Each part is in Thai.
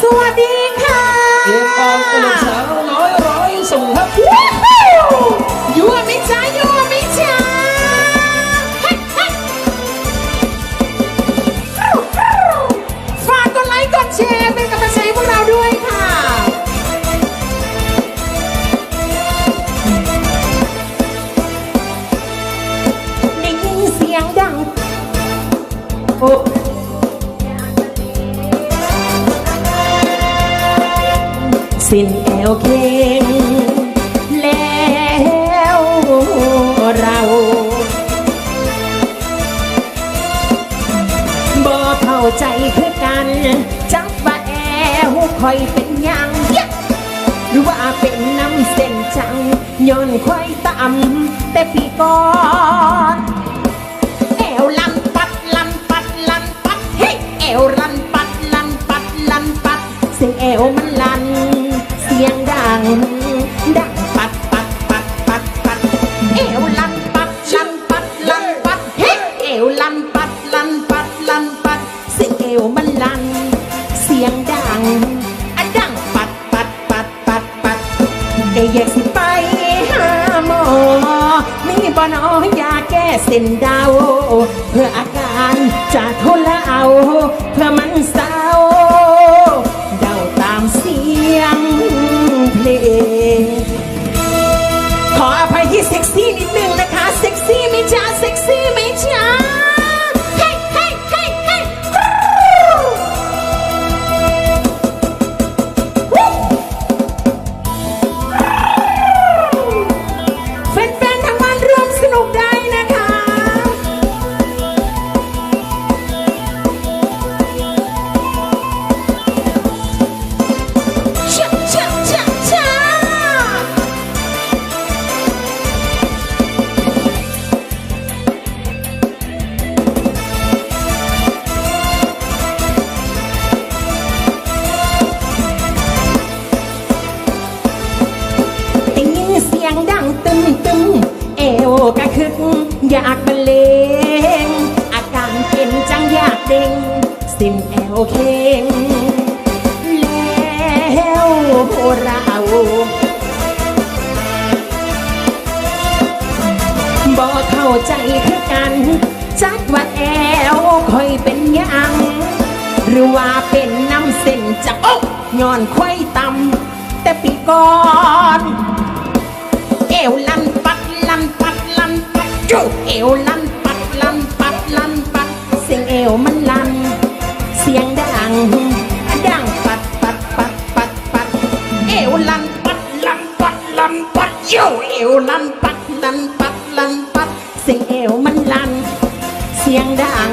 สวัสดีค่ะเอกออนตลกสาวน้อยร้อยส่งครับยั่วไหมิจ้ายั่วไหมิจ้าเฮ้ยเฮ้ยฝากกดไลค์กดแชร์เป็นกำลังใจให้พวกเราด้วยค่ะได้ยินเสียงดังโอ้ สิ้นแอวเค็งแล้วเราบ่เข้าใจคือกันจักว่าแอวคอยเป็นยังหรือว่าเป็นน้ำเส้นจังย้อนควายต่ำแต่ปีก่อนแอวลันปัดลันปัดลันปัดเฮ้แอวลันปัดลันปัดลันปัดเสียงแอวมันลัน ดังดังปัดปัดปัดปัดปัดแอวลันปัดลันปัดลันปัดเฮ้ยแอวลันปัดลันปัดลันปัดเสียงแอวมันลัน เสียงดังอะดังปัดปัดปัดปัดปัดเอยากสิไปหาหมอมีบ่นอยาแก้เส้นดาว เพื่ออาการจะทนแล้วเอา เพื่อมันเศร้า คึก อยากบรรเลงอาการเป็นจังอยากเด้งสิ้นแอวเคงแล้วเราบ่เข้าใจคือกัน จักว่าแอวคอยเป็นยังหรือว่าเป็นน้ำเส้นจากโอ้ย้อนควายต่ำแต่ปีก่อน เอวลันปัดลันปัด ลันปัดจูเอวลันปัดลันปัดลันปัด เสียงเอวมันลัน เสียงดัง ดังปัดปัดปัดปัดปัด เอวลันปัดลันปัดลันปัดโยเอวลันปัดลันปัดลันปัด เสียงเอวมันลัน เสียงดัง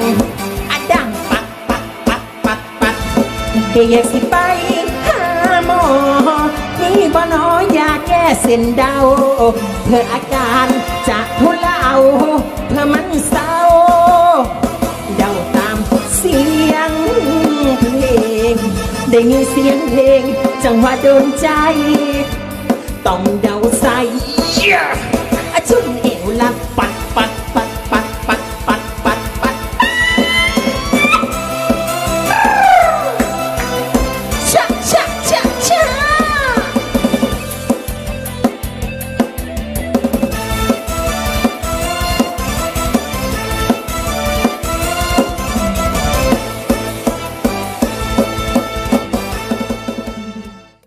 ดังปัดปัดปัดปัดปัดเอยากสิไปหาหมอมีบ่น้อย เส้นเดาเพื่ออาการจะทุเลาเพื่อมันเศร้าเดาตามเสียงเพลง ได้ยินเสียงเพลง จังหวะโดนใจ ต้องเดาใส่ Yeah!